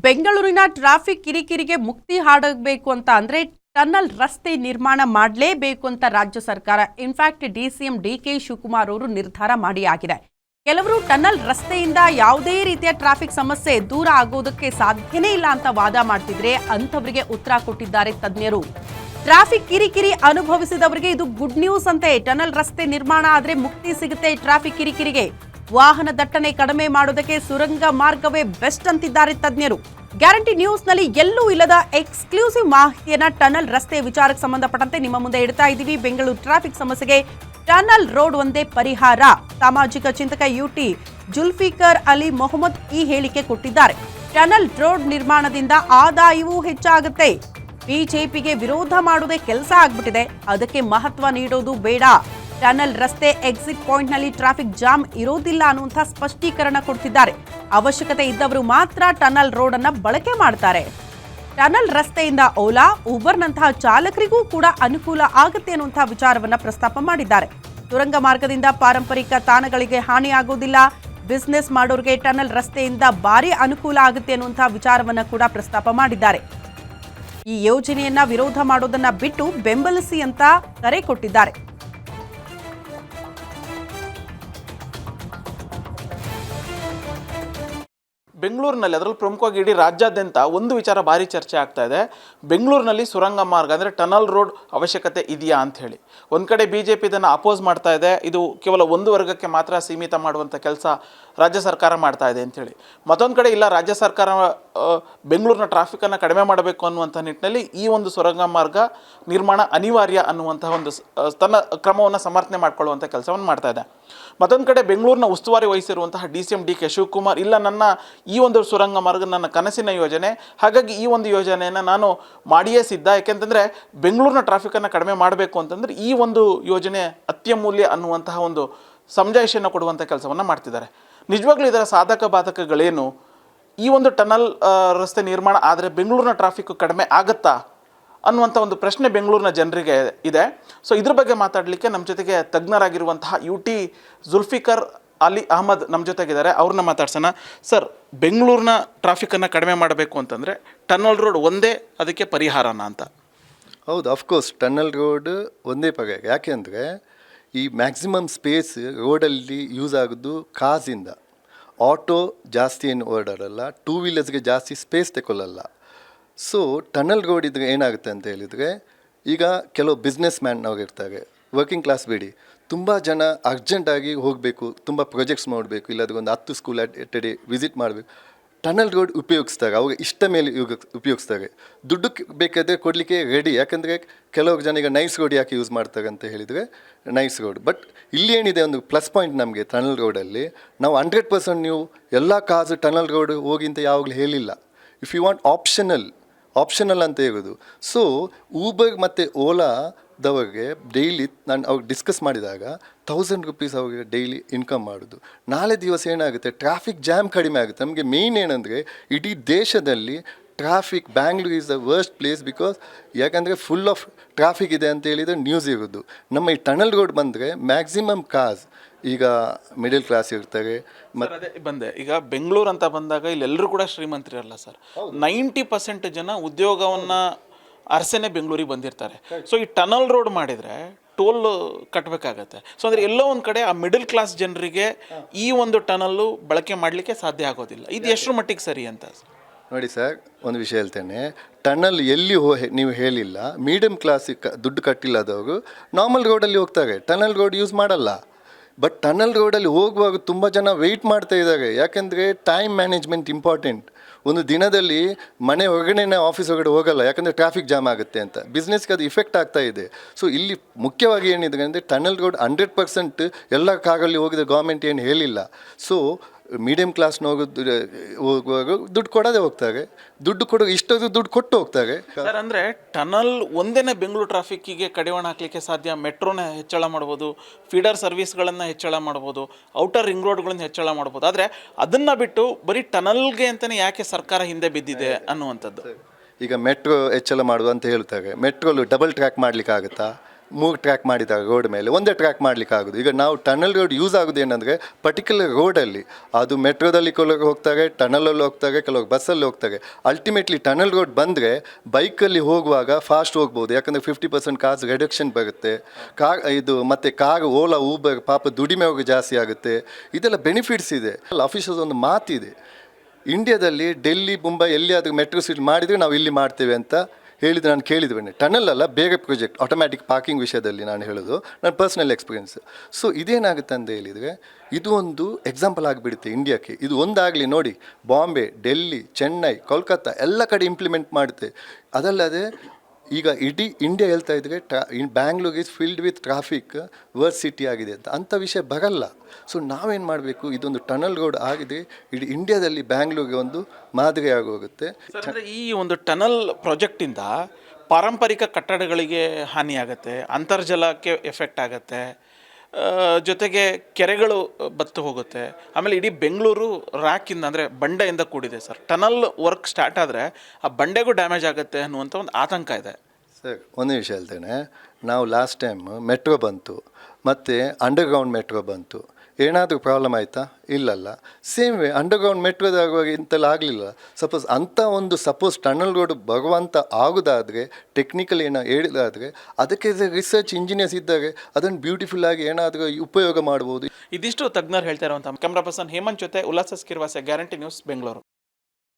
ಬೆಂಗಳೂರಿನ ಟ್ರಾಫಿಕ್ ಕಿರಿಕಿರಿಗೆ ಮುಕ್ತಿ ಹಾಡಬೇಕು ಅಂತ ಅಂದ್ರೆ ಟನಲ್ ರಸ್ತೆ ನಿರ್ಮಾಣ ಮಾಡಲೇಬೇಕು ಅಂತ ರಾಜ್ಯ ಸರ್ಕಾರ. In fact D C M D K Shivakumar ಅವರು ನಿರ್ಧಾರ ಮಾಡಿ ಆಗಿದೆ. ಕೆಲವರು ಟನಲ್ ರಸ್ತೆಯಿಂದ ಯಾವುದೇ ರೀತಿಯ ಟ್ರಾಫಿಕ್ ಸಮಸ್ಯೆ ದೂರ ಆಗೋದಕ್ಕೆ ಸಾಧ್ಯನೇ ಇಲ್ಲ ಅಂತ ವಾದ ಮಾಡ್ತಿದ್ರೆ ಅಂಥವರಿಗೆ ಉತ್ತರ ಕೊಟ್ಟಿದ್ದಾರೆ ತಜ್ಞರು. ಟ್ರಾಫಿಕ್ ಕಿರಿಕಿರಿ ಅನುಭವಿಸಿದವರಿಗೆ ಇದು ಗುಡ್ ನ್ಯೂಸ್ ಅಂತೆ. ಟನಲ್ ರಸ್ತೆ ನಿರ್ಮಾಣ ಆದರೆ ಮುಕ್ತಿ ಸಿಗುತ್ತೆ ಟ್ರಾಫಿಕ್ ಕಿರಿಕಿರಿಗೆ. ವಾಹನ ದಟ್ಟಣೆ ಕಡಿಮೆ ಮಾಡೋದಕ್ಕೆ ಸುರಂಗ ಮಾರ್ಗವೇ ಬೆಸ್ಟ್ ಅಂತಿದ್ದಾರೆ ತಜ್ಞರು. ಗ್ಯಾರಂಟಿ ನ್ಯೂಸ್ನಲ್ಲಿ ಎಲ್ಲೂ ಇಲ್ಲದ ಎಕ್ಸ್ಕ್ಲೂಸಿವ್ ಮಾಹಿತಿಯನ್ನ ಟನಲ್ ರಸ್ತೆ ವಿಚಾರಕ್ಕೆ ಸಂಬಂಧಪಟ್ಟಂತೆ ನಿಮ್ಮ ಮುಂದೆ ಇಡ್ತಾ ಇದ್ದೀವಿ. ಬೆಂಗಳೂರು ಟ್ರಾಫಿಕ್ ಸಮಸ್ಯೆಗೆ ಟನಲ್ ರೋಡ್ ಒಂದೇ ಪರಿಹಾರ. ಸಾಮಾಜಿಕ ಚಿಂತಕ ಯುಟಿ ಜುಲ್ಫಿಕರ್ ಅಲಿ ಮೊಹಮ್ಮದ್ ಈ ಹೇಳಿಕೆ ಕೊಟ್ಟಿದ್ದಾರೆ. ಟನಲ್ ರೋಡ್ ನಿರ್ಮಾಣದಿಂದ ಆದಾಯವೂ ಹೆಚ್ಚಾಗುತ್ತೆ. ಬಿಜೆಪಿಗೆ ವಿರೋಧ ಮಾಡುವುದೇ ಕೆಲಸ ಆಗ್ಬಿಟ್ಟಿದೆ. ಅದಕ್ಕೆ ಮಹತ್ವ ನೀಡೋದು ಬೇಡ. ಟನಲ್ ರಸ್ತೆ ಎಕ್ಸಿಟ್ ಪಾಯಿಂಟ್ನಲ್ಲಿ ಟ್ರಾಫಿಕ್ ಜಾಮ್ ಇರೋದಿಲ್ಲ ಅನ್ನುವಂಥ ಸ್ಪಷ್ಟೀಕರಣ ಕೊಡ್ತಿದ್ದಾರೆ. ಅವಶ್ಯಕತೆ ಇದ್ದವರು ಮಾತ್ರ ಟನಲ್ ರೋಡ್ ಅನ್ನ ಬಳಕೆ ಮಾಡ್ತಾರೆ. ಟನಲ್ ರಸ್ತೆಯಿಂದ ಓಲಾ, ಉಬರ್ನಂತಹ ಚಾಲಕರಿಗೂ ಕೂಡ ಅನುಕೂಲ ಆಗುತ್ತೆ ಅನ್ನುವಂತಹ ವಿಚಾರವನ್ನ ಪ್ರಸ್ತಾಪ ಮಾಡಿದ್ದಾರೆ. ಸುರಂಗ ಮಾರ್ಗದಿಂದ ಪಾರಂಪರಿಕ ತಾಣಗಳಿಗೆ ಹಾನಿಯಾಗುವುದಿಲ್ಲ ಬಿಸ್ನೆಸ್ ಮಾಡೋರಿಗೆ ಟನಲ್ ರಸ್ತೆಯಿಂದ ಭಾರಿ ಅನುಕೂಲ ಆಗುತ್ತೆ ಅನ್ನುವಂತಹ ವಿಚಾರವನ್ನ ಕೂಡ ಪ್ರಸ್ತಾಪ ಮಾಡಿದ್ದಾರೆ. ಈ ಯೋಜನೆಯನ್ನ ವಿರೋಧ ಮಾಡೋದನ್ನ ಬಿಟ್ಟು ಬೆಂಬಲಿಸಿ ಅಂತ ಕರೆ ಕೊಟ್ಟಿದ್ದಾರೆ. ಬೆಂಗಳೂರಿನಲ್ಲಿ, ಅದರಲ್ಲಿ ಪ್ರಮುಖವಾಗಿ ಇಡೀ ರಾಜ್ಯಾದ್ಯಂತ ಒಂದು ವಿಚಾರ ಭಾರಿ ಚರ್ಚೆ ಆಗ್ತಾ ಇದೆ. ಬೆಂಗಳೂರಿನಲ್ಲಿ ಸುರಂಗ ಮಾರ್ಗ, ಅಂದರೆ ಟನಲ್ ರೋಡ್ ಅವಶ್ಯಕತೆ ಇದೆಯಾ ಅಂತ ಹೇಳಿ. ಒಂದು ಕಡೆ ಬಿ ಜೆ ಪಿ ಇದನ್ನು ಅಪೋಸ್ ಮಾಡ್ತಾ ಇದೆ. ಇದು ಕೇವಲ ಒಂದು ವರ್ಗಕ್ಕೆ ಮಾತ್ರ ಸೀಮಿತ ಮಾಡುವಂಥ ಕೆಲಸ ರಾಜ್ಯ ಸರ್ಕಾರ ಮಾಡ್ತಾ ಇದೆ ಅಂಥೇಳಿ ಮತ್ತೊಂದು ಕಡೆ ಇಲ್ಲ, ರಾಜ್ಯ ಸರ್ಕಾರ ಬೆಂಗಳೂರಿನ ಟ್ರಾಫಿಕನ್ನು ಕಡಿಮೆ ಮಾಡಬೇಕು ಅನ್ನುವಂಥ ನಿಟ್ಟಿನಲ್ಲಿ ಈ ಒಂದು ಸುರಂಗ ಮಾರ್ಗ ನಿರ್ಮಾಣ ಅನಿವಾರ್ಯ ಅನ್ನುವಂಥ ಒಂದು ತನ್ನ ಕ್ರಮವನ್ನು ಸಮರ್ಥನೆ ಮಾಡಿಕೊಳ್ಳುವಂಥ ಕೆಲಸವನ್ನು ಮಾಡ್ತಾ ಇದೆ. ಮತ್ತೊಂದು ಕಡೆ ಬೆಂಗಳೂರಿನ ಉಸ್ತುವಾರಿ ವಹಿಸಿರುವಂತಹ D C M D K Shivakumar ಇಲ್ಲ ನನ್ನ ಈ ಒಂದು ಸುರಂಗ ಮಾರ್ಗ ನನ್ನ ಕನಸಿನ ಯೋಜನೆ. ಹಾಗಾಗಿ ಈ ಒಂದು ಯೋಜನೆಯನ್ನು ನಾನು ಮಾಡಿಯೇ ಸಿದ್ಧ. ಯಾಕೆಂತಂದರೆ ಬೆಂಗಳೂರಿನ ಟ್ರಾಫಿಕನ್ನು ಕಡಿಮೆ ಮಾಡಬೇಕು ಅಂತಂದರೆ ಈ ಒಂದು ಯೋಜನೆ ಅತ್ಯಮೂಲ್ಯ ಅನ್ನುವಂತಹ ಒಂದು ಸಮಜಾಯಿಷಿಯನ್ನು ಕೊಡುವಂಥ ಕೆಲಸವನ್ನು ಮಾಡ್ತಿದ್ದಾರೆ. ನಿಜವಾಗ್ಲೂ ಇದರ ಸಾಧಕ ಬಾಧಕಗಳೇನು? ಈ ಒಂದು ಟನಲ್ ರಸ್ತೆ ನಿರ್ಮಾಣ ಆದರೆ ಬೆಂಗಳೂರಿನ ಟ್ರಾಫಿಕ್ ಕಡಿಮೆ ಆಗುತ್ತಾ? ಅನ್ನುವಂಥ ಒಂದು ಪ್ರಶ್ನೆ ಬೆಂಗಳೂರಿನ ಜನರಿಗೆ ಇದೆ. ಸೊ ಇದ್ರ ಬಗ್ಗೆ ಮಾತಾಡಲಿಕ್ಕೆ ನಮ್ಮ ಜೊತೆಗೆ ತಜ್ಞರಾಗಿರುವಂತಹ ಯು ಟಿ ಜುಲ್ಫಿಕರ್ ಅಲಿ ಅಹಮದ್ ನಮ್ಮ ಜೊತೆಗಿದ್ದಾರೆ. ಅವ್ರನ್ನ ಮಾತಾಡ್ಸೋಣ. ಸರ್ ಬೆಂಗಳೂರಿನ ಟ್ರಾಫಿಕನ್ನು ಕಡಿಮೆ ಮಾಡಬೇಕು ಅಂತಂದರೆ ಟನಲ್ ರೋಡ್ ಒಂದೇ ಅದಕ್ಕೆ ಪರಿಹಾರನ ಅಂತ. ಹೌದು ಅಫ್ಕೋರ್ಸ್ ಟನ್ನಲ್ ರೋಡ್ ಒಂದೇ ಪಗ. ಯಾಕೆ ಅಂದರೆ ಈ ಮ್ಯಾಕ್ಸಿಮಮ್ ಸ್ಪೇಸ್ ರೋಡಲ್ಲಿ ಯೂಸ್ ಆಗೋದು ಕಾಸಿಂದ ಆಟೋ ಜಾಸ್ತಿ ಏನು ಓಡಾಡಲ್ಲ ಟೂ ವೀಲರ್ಸ್ಗೆ ಜಾಸ್ತಿ ಸ್ಪೇಸ್ ತಗೊಳ್ಳಲ್ಲ ಸೊ ಟನಲ್ ರೋಡ್ ಇದ್ರೆ ಏನಾಗುತ್ತೆ ಅಂತ ಹೇಳಿದರೆ, ಈಗ ಕೆಲವು ಬಿಸ್ನೆಸ್ ಮ್ಯಾನ್ ಇರ್ತಾರೆ ವರ್ಕಿಂಗ್ ಕ್ಲಾಸ್ ಬಿಡಿ. ತುಂಬ ಜನ ಅರ್ಜೆಂಟಾಗಿ ಹೋಗಬೇಕು, ತುಂಬ ಪ್ರಾಜೆಕ್ಟ್ಸ್ ಮಾಡಬೇಕು, ಇಲ್ಲಾದ್ರೆ ಒಂದು ಹತ್ತು ಸ್ಕೂಲ್ ಎಟ್ ಡೇ ವಿಸಿಟ್ ಮಾಡಬೇಕು. ಟನಲ್ ರೋಡ್ ಉಪಯೋಗಿಸ್ತಾರೆ ಅವಾಗ ಇಷ್ಟ ಮೇಲೆ ಉಗ- ಉಪಯೋಗಿಸ್ತಾರೆ ದುಡ್ಡು ಬೇಕಾದರೆ ಕೊಡಲಿಕ್ಕೆ ರೆಡಿ ಯಾಕಂದರೆ ಕೆಲವು ಜನ ಈಗ ನೈಸ್ ರೋಡ್ ಯಾಕೆ ಯೂಸ್ ಮಾಡ್ತಾರೆ ಅಂತ ಹೇಳಿದರೆ ನೈಸ್ ರೋಡ್ ಬಟ್ ಇಲ್ಲಿ ಏನಿದೆ ಒಂದು ಪ್ಲಸ್ ಪಾಯಿಂಟ್ ನಮಗೆ ಟನಲ್ ರೋಡಲ್ಲಿ ನಾವು ಹಂಡ್ರೆಡ್ ಪರ್ಸೆಂಟ್ ನೀವು ಎಲ್ಲ ಕಾಸು ಟನಲ್ ರೋಡ್ ಹೋಗಿ ಅಂತ ಯಾವಾಗಲೂ ಹೇಳಿಲ್ಲ. If you want optional optional ಅಂತ ಹೇಳೋದು ಸೊ ಊಬರ್ ಮತ್ತು ಓಲಾದವರಿಗೆ ಡೈಲಿ ನಾನು ಅವ್ರಿಗೆ ಡಿಸ್ಕಸ್ ಮಾಡಿದಾಗ ತೌಸಂಡ್ ರುಪೀಸ್ ಅವ್ರಿಗೆ ಡೈಲಿ ಇನ್ಕಮ್ ಮಾಡೋದು. ನಾಳೆ ದಿವಸ ಏನಾಗುತ್ತೆ? ಟ್ರಾಫಿಕ್ ಜಾಮ್ ಕಡಿಮೆ ಆಗುತ್ತೆ. ನಮಗೆ ಮೇಯ್ನ್ ಏನಂದರೆ ಇಡೀ ದೇಶದಲ್ಲಿ traffic Bangalore is the worst place because ಯಾಕಂದರೆ ಫುಲ್ ಆಫ್ ಟ್ರಾಫಿಕ್ ಇದೆ ಅಂತ ಹೇಳಿದರೆ ನ್ಯೂಸ್ ಇರೋದು. ನಮ್ಮ ಈ ಟನಲ್ ರೋಡ್ ಬಂದರೆ ಮ್ಯಾಕ್ಸಿಮಮ್ ಕಾಸ್ ಈಗ ಮಿಡಲ್ ಕ್ಲಾಸ್ ಇರ್ತಾರೆ. ಮತ್ತೆ ಅದೇ ಬಂದೆ. ಈಗ ಬೆಂಗಳೂರು ಅಂತ ಬಂದಾಗ ಇಲ್ಲೆಲ್ಲರೂ ಕೂಡ ಶ್ರೀಮಂತರಲ್ಲ ಸರ್ ನೈಂಟಿ ಪರ್ಸೆಂಟ್ ಜನ ಉದ್ಯೋಗವನ್ನ ಅರಸೆನೆ ಬೆಂಗಳೂರಿಗೆ ಬಂದಿರ್ತಾರೆ. ಸೊ ಈ ಟನಲ್ ರೋಡ್ ಮಾಡಿದ್ರೆ ಟೋಲ್ ಕಟ್ಟಬೇಕಾಗತ್ತೆ ಸೊ ಅಂದರೆ ಎಲ್ಲೋ ಒಂದು ಕಡೆ ಆ ಮಿಡಲ್ ಕ್ಲಾಸ್ ಜನರಿಗೆ ಈ ಒಂದು ಟನಲ್ಲು ಬಳಕೆ ಮಾಡಲಿಕ್ಕೆ ಸಾಧ್ಯ ಆಗೋದಿಲ್ಲ. ಇದು ಎಷ್ಟರ ಮಟ್ಟಿಗೆ ಸರಿ ಅಂತ? ನೋಡಿ ಸರ್ ಒಂದು ವಿಷಯ ಹೇಳ್ತೇನೆ. ಟನಲ್ ಎಲ್ಲಿ ಹೋ ನೀವು ಹೇಳಿಲ್ಲ ಮೀಡಿಯಮ್ ಕ್ಲಾಸಿಗೆ ದುಡ್ಡು ಕಟ್ಟಿಲ್ಲ ಕಟ್ಟಿಲ್ಲದವರು ನಾರ್ಮಲ್ ರೋಡಲ್ಲಿ ಹೋಗ್ತಾರೆ. ಟನಲ್ ರೋಡ್ ಯೂಸ್ ಮಾಡಲ್ಲ. ಬಟ್ ಟನಲ್ ರೋಡಲ್ಲಿ ಹೋಗುವಾಗ ತುಂಬ ಜನ ವೆಯ್ಟ್ ಮಾಡ್ತಾ ಇದ್ದಾರೆ. ಯಾಕೆಂದರೆ ಟೈಮ್ ಮ್ಯಾನೇಜ್ಮೆಂಟ್ ಇಂಪಾರ್ಟೆಂಟ್ ಒಂದು ದಿನದಲ್ಲಿ ಮನೆ ಹೊರಗಡೆನೇ ಆಫೀಸ್ ಹೊರಗಡೆ ಹೋಗಲ್ಲ, ಯಾಕಂದರೆ ಟ್ರಾಫಿಕ್ ಜಾಮ್ ಆಗುತ್ತೆ ಅಂತ. ಬಿಸ್ನೆಸ್ಗೆ ಅದು ಇಫೆಕ್ಟ್ ಆಗ್ತಾ ಇದೆ. ಸೊ ಇಲ್ಲಿ ಮುಖ್ಯವಾಗಿ ಏನಿದೆ ಅಂದರೆ ಟನಲ್ ರೋಡ್ ಹಂಡ್ರೆಡ್ ಪರ್ಸೆಂಟ್ ಎಲ್ಲ ಕಾರಲ್ಲಿ ಹೋಗಿದೆ ಗೌರ್ಮೆಂಟ್ ಏನು ಹೇಳಿಲ್ಲ. ಸೊ ಮೀಡಿಯಮ್ ಕ್ಲಾಸ್ನ ಹೋಗೋದು ಹೋಗುವಾಗ ದುಡ್ಡು ಕೊಡೋದೇ ಹೋಗ್ತಾರೆ. ದುಡ್ಡು ಕೊಡೋ ಇಷ್ಟೊಂದು ದುಡ್ಡು ಕೊಟ್ಟು ಹೋಗ್ತಾರೆ. ಸರ್ ಅಂದರೆ ಟನಲ್ ಒಂದೇನೇ ಬೆಂಗಳೂರು ಟ್ರಾಫಿಕ್ಕಿಗೆ ಕಡಿವಾಣ ಹಾಕಲಿಕ್ಕೆ ಸಾಧ್ಯ? ಮೆಟ್ರೋನ ಹೆಚ್ಚಳ ಮಾಡ್ಬೋದು ಫೀಡರ್ ಸರ್ವಿಸ್ಗಳನ್ನು ಹೆಚ್ಚಳ ಮಾಡ್ಬೋದು ಔಟರ್ ರಿಂಗ್ ರೋಡ್ಗಳನ್ನು ಹೆಚ್ಚಳ ಮಾಡ್ಬೋದು. ಆದರೆ ಅದನ್ನು ಬಿಟ್ಟು ಬರೀ ಟನಲ್ಗೆ ಅಂತಲೇ ಯಾಕೆ ಸರ್ಕಾರ ಹಿಂದೆ ಬಿದ್ದಿದೆ ಅನ್ನುವಂಥದ್ದು? ಈಗ ಮೆಟ್ರೋ ಹೆಚ್ಚಳ ಮಾಡುವ ಅಂತ ಹೇಳ್ತಾರೆ. ಮೆಟ್ರೋಲು ಡಬಲ್ ಟ್ರ್ಯಾಕ್ ಮಾಡ್ಲಿಕ್ಕೆ ಆಗುತ್ತಾ ಮೂರು ಟ್ರ್ಯಾಕ್ ಮಾಡಿದಾಗ ರೋಡ್ ಮೇಲೆ, ಒಂದೇ ಟ್ರ್ಯಾಕ್ ಮಾಡ್ಲಿಕ್ಕೆ ಆಗೋದು. ಈಗ ನಾವು ಟನಲ್ ರೋಡ್ ಯೂಸ್ ಆಗೋದು ಏನಂದರೆ ಪರ್ಟಿಕ್ಯುಲರ್ ರೋಡಲ್ಲಿ ಅದು ಮೆಟ್ರೋದಲ್ಲಿ ಕೆಲವರು ಹೋಗ್ತಾರೆ ಟನಲಲ್ಲಿ ಹೋಗ್ತಾರೆ, ಕೆಲವರು ಬಸ್ಸಲ್ಲಿ ಹೋಗ್ತಾರೆ. ಅಲ್ಟಿಮೇಟ್ಲಿ ಟನಲ್ ರೋಡ್ ಬಂದರೆ ಬೈಕಲ್ಲಿ ಹೋಗುವಾಗ ಫಾಸ್ಟ್ ಹೋಗ್ಬೋದು. ಯಾಕಂದರೆ ಫಿಫ್ಟಿ ಪರ್ಸೆಂಟ್ ಕಾಸು ರಿಡಕ್ಷನ್ ಬರುತ್ತೆ. ಕಾರ್ ಇದು ಮತ್ತು ಕಾರ್ ಓಲಾ ಊಬರ್ ಪಾಪ ದುಡಿಮೆ ಹೋಗಿ ಜಾಸ್ತಿ ಆಗುತ್ತೆ. ಇದೆಲ್ಲ ಬೆನಿಫಿಟ್ಸ್ ಇದೆ. ಆಫೀಸಸ್ ಒಂದು ಮಾತಿದೆ. ಇಂಡಿಯಾದಲ್ಲಿ ಡೆಲ್ಲಿ ಮುಂಬೈ ಎಲ್ಲಿಯಾದರೂ ಮೆಟ್ರೋ ಸಿಟಿ ಮಾಡಿದರೆ ನಾವು ಇಲ್ಲಿ ಮಾಡ್ತೇವೆ ಅಂತ ಹೇಳಿದ್ದು ನಾನು ಕೇಳಿದ್ವಿ ಟನಲ್ ಅಲ್ಲ, ಬೇಗ ಪ್ರಾಜೆಕ್ಟ್ ಆಟೋಮ್ಯಾಟಿಕ್ ಪಾರ್ಕಿಂಗ್ ವಿಷಯದಲ್ಲಿ ನಾನು ಹೇಳೋದು, ನನ್ನ ಪರ್ಸ್ನಲ್ ಎಕ್ಸ್ಪೀರಿಯನ್ಸ್ ಸೊ ಇದೇನಾಗುತ್ತೆ ಅಂತ ಹೇಳಿದರೆ, ಇದು ಒಂದು ಎಕ್ಸಾಂಪಲ್ ಆಗಿಬಿಡುತ್ತೆ ಇಂಡಿಯಾಕ್ಕೆ ಇದು ಒಂದಾಗಲಿ ನೋಡಿ ಬಾಂಬೆ ಡೆಲ್ಲಿ ಚೆನ್ನೈ ಕೋಲ್ಕತ್ತಾ ಎಲ್ಲ ಕಡೆ ಇಂಪ್ಲಿಮೆಂಟ್ ಮಾಡುತ್ತೆ. ಅದಲ್ಲದೆ ಈಗ ಇಡೀ ಇಂಡಿಯಾ ಹೇಳ್ತಾ ಇದ್ರೆ ಟ್ರಾ, in Bangalore is filled with traffic worst city ಆಗಿದೆ ಅಂತ. ಅಂಥ ವಿಷಯ ಬರಲ್ಲ. ಸೊ ನಾವೇನು ಮಾಡಬೇಕು? ಇದೊಂದು ಟನಲ್ ರೋಡ್ ಆಗಿದೆ. ಇಡೀ ಇಂಡಿಯಾದಲ್ಲಿ ಬ್ಯಾಂಗ್ಳೂರ್ಗೆ ಒಂದು ಮಾದರಿಯಾಗಿ ಹೋಗುತ್ತೆ ಈ ಒಂದು ಟನಲ್ ಪ್ರಾಜೆಕ್ಟಿಂದ ಪಾರಂಪರಿಕ ಕಟ್ಟಡಗಳಿಗೆ ಹಾನಿಯಾಗುತ್ತೆ, ಅಂತರ್ಜಲಕ್ಕೆ ಎಫೆಕ್ಟ್ ಆಗುತ್ತೆ ಜೊತೆಗೆ ಕೆರೆಗಳು ಬತ್ತು ಹೋಗುತ್ತೆ. ಆಮೇಲೆ ಇಡೀ ಬೆಂಗಳೂರು ರ್ಯಾಕಿಂದ ಅಂದರೆ ಬಂಡೆಯಿಂದ ಕೂಡಿದೆ ಸರ್. ಟನಲ್ ವರ್ಕ್ ಸ್ಟಾರ್ಟ್ ಆದರೆ ಆ ಬಂಡೆಗೂ ಡ್ಯಾಮೇಜ್ ಆಗುತ್ತೆ ಅನ್ನುವಂಥ ಒಂದು ಆತಂಕ ಇದೆ. ಸರ್, ಒಂದು ವಿಷಯ ಹೇಳ್ತೇನೆ. ನಾವು ಲಾಸ್ಟ್ ಟೈಮ್ ಮೆಟ್ರೋ ಬಂತು, ಮತ್ತು ಅಂಡರ್ಗ್ರೌಂಡ್ ಮೆಟ್ರೋ ಬಂತು. ಏನಾದರೂ ಪ್ರಾಬ್ಲಮ್ ಆಯಿತಾ? ಇಲ್ಲಲ್ಲ. ಸೇಮ್ ವೇ ಅಂಡರ್ಗ್ರೌಂಡ್ ಮೆಟ್ರೋದಾಗುವಾಗ ಇಂತೆಲ್ಲ ಆಗಲಿಲ್ಲ. ಸಪೋಸ್ ಅಂಥ ಒಂದು ಸಪೋಸ್ ಟನಲ್ ರೋಡ್ ಬರುವಂಥ ಆಗೋದಾದರೆ ಟೆಕ್ನಿಕಲ್ ಏನೋ ಹೇಳಿದಾದರೆ, ಅದಕ್ಕೆ ರಿಸರ್ಚ್ ಇಂಜಿನಿಯರ್ಸ್ ಇದ್ದಾಗ ಅದನ್ನು ಬ್ಯೂಟಿಫುಲ್ ಆಗಿ ಏನಾದರೂ ಉಪಯೋಗ ಮಾಡ್ಬೋದು. ಇದಿಷ್ಟು ತಜ್ಞರು ಹೇಳ್ತಾ ಇರುವಂಥ ಕ್ಯಾಮ್ರಾ ಪರ್ಸನ್ ಹೇಮಂತ್ ಜೊತೆ ಉಲ್ಲಾಸ ಸ್ಕಿರ್ವಾಸ, ಗ್ಯಾರಂಟಿ ನ್ಯೂಸ್, ಬೆಂಗಳೂರು.